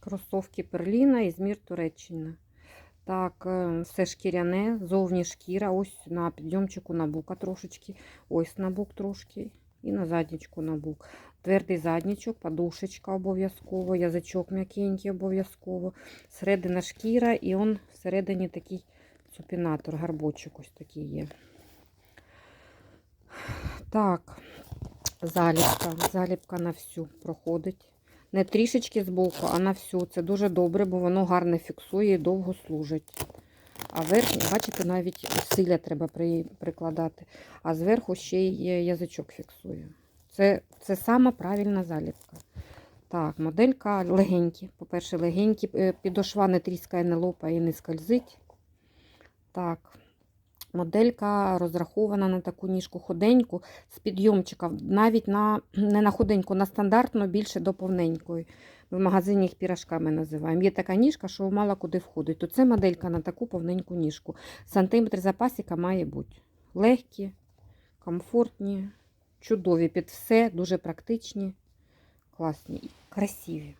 Кросовки Перліна, Ізмір Туреччина. Так, е, все шкіряне, зовні шкіра, ось на підйомчику набука трошечки, ось набук трошки і на заднічку набук. Твердий заднічок, подушечка обов'язково, язичок м'якенький обов'язково, середина шкіра і он всередині такий супінатор, гарбочок ось такий є. Так, заліпка, заліпка на всю проходить. Не трішечки збоку, а на всю. Це дуже добре, бо воно гарно фіксує і довго служить. А верхній, бачите, навіть силля треба при, прикладати. А зверху ще й язичок фіксує. Це, це сама правильна заліпка. Так, моделька легенькі. По-перше, легенькі. Е, Підошва не тріскає, не лопає і не скользить. Так. Моделька розрахована на таку ніжку худеньку з підйомчика, навіть на, не на худеньку, на стандартну більше до повненької. В магазині їх пірашками називаємо. Є така ніжка, що мало куди входить. То це моделька на таку повненьку ніжку. Сантиметр запасіка має бути. Легкі, комфортні, чудові під все, дуже практичні, класні і красиві.